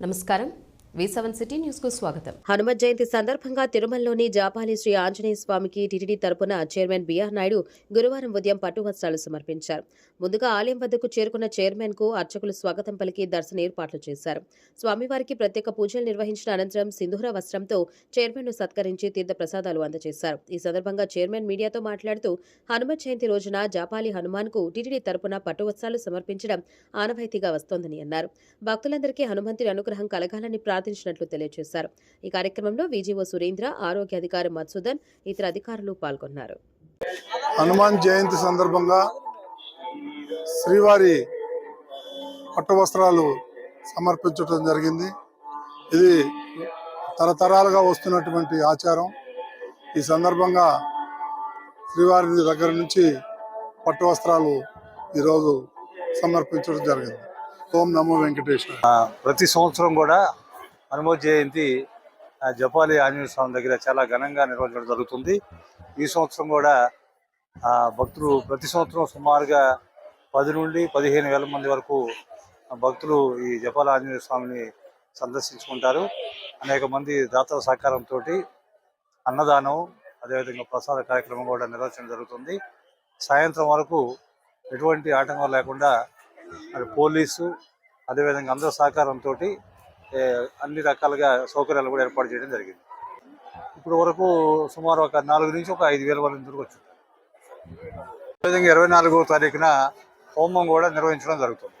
నమస్కారం వి seven city న్యూస్కు స్వాగతం. హనుమత్ జయంతి సందర్భంగా తిరుమలలోని జాపాలి శ్రీ ఆంజనేయ స్వామికి టీటీడీ తరపున చైర్మన్ బీఆర్ నాయుడు గురువారం ఉదయం పట్టు వస్త్రాలు సమర్పించారు. ముందుగా ఆలయం వద్దకు చేరుకున్న చైర్మన్కు అర్చకులు స్వాగతం పలికి దర్శన ఏర్పాట్లు చేశారు. స్వామివారికి ప్రత్యేక పూజలు నిర్వహించిన అనంతరం సింధూర వస్త్రంతో చైర్మన్ను సత్కరించి తీర్థ ప్రసాదాలు అందజేశారు. ఈ సందర్భంగా చైర్మన్ మీడియాతో మాట్లాడుతూ హనుమత్ జయంతి రోజున జాపాలి హనుమాన్కు టీటీడీ తరపున పట్టు వస్త్రాలు సమర్పించడం ఆనవాయితీగా వస్తోందని అన్నారు. భక్తులందరికీ హనుమంతుడి అనుగ్రహం కలగాలని ప్రార్థించినట్లు తెలియజేశారు. ఈ కార్యక్రమంలో విజీఓ సురేంద్ర ఆరోగ్య అధికారి మధుసూదన్ ఇతర అధికారులు పాల్గొన్నారు. హనుమాన్ జయంతి సందర్భంగా శ్రీవారి పట్టు వస్త్రాలు సమర్పించడం జరిగింది. ఇది తరతరాలుగా వస్తున్నటువంటి ఆచారం. ఈ సందర్భంగా శ్రీవారి దగ్గర నుంచి పట్టు వస్త్రాలు ఈరోజు సమర్పించడం జరిగింది. ఓం నమో వెంకటేశ్వర. ప్రతి సంవత్సరం కూడా హనుమ జయంతి ఆ, జపాలి ఆంజనేయ స్వామి దగ్గర చాలా ఘనంగా నిర్వహించడం జరుగుతుంది. ఈ సంవత్సరం కూడా భక్తులు ప్రతి సంవత్సరం సుమారుగా పది నుండి పదిహేను వేల మంది వరకు భక్తులు ఈ జపాల ఆంజనేయ స్వామిని సందర్శించుకుంటారు. అనేక మంది దాతల సహకారంతో అన్నదానం అదేవిధంగా ప్రసాద కార్యక్రమం కూడా నిర్వహించడం జరుగుతుంది. సాయంత్రం వరకు ఎటువంటి ఆటంకం లేకుండా మరి పోలీసు అదేవిధంగా అందరి సహకారంతో అన్ని రకాలుగా సౌకర్యాలు కూడా ఏర్పాటు చేయడం జరిగింది. ఇప్పుడు వరకు సుమారు ఒక నాలుగు నుంచి ఒక ఐదు వేల మంది వరకు వచ్చింది. అదేవిధంగా ఇరవై నాలుగో తారీఖున హోమం కూడా నిర్వహించడం జరుగుతుంది.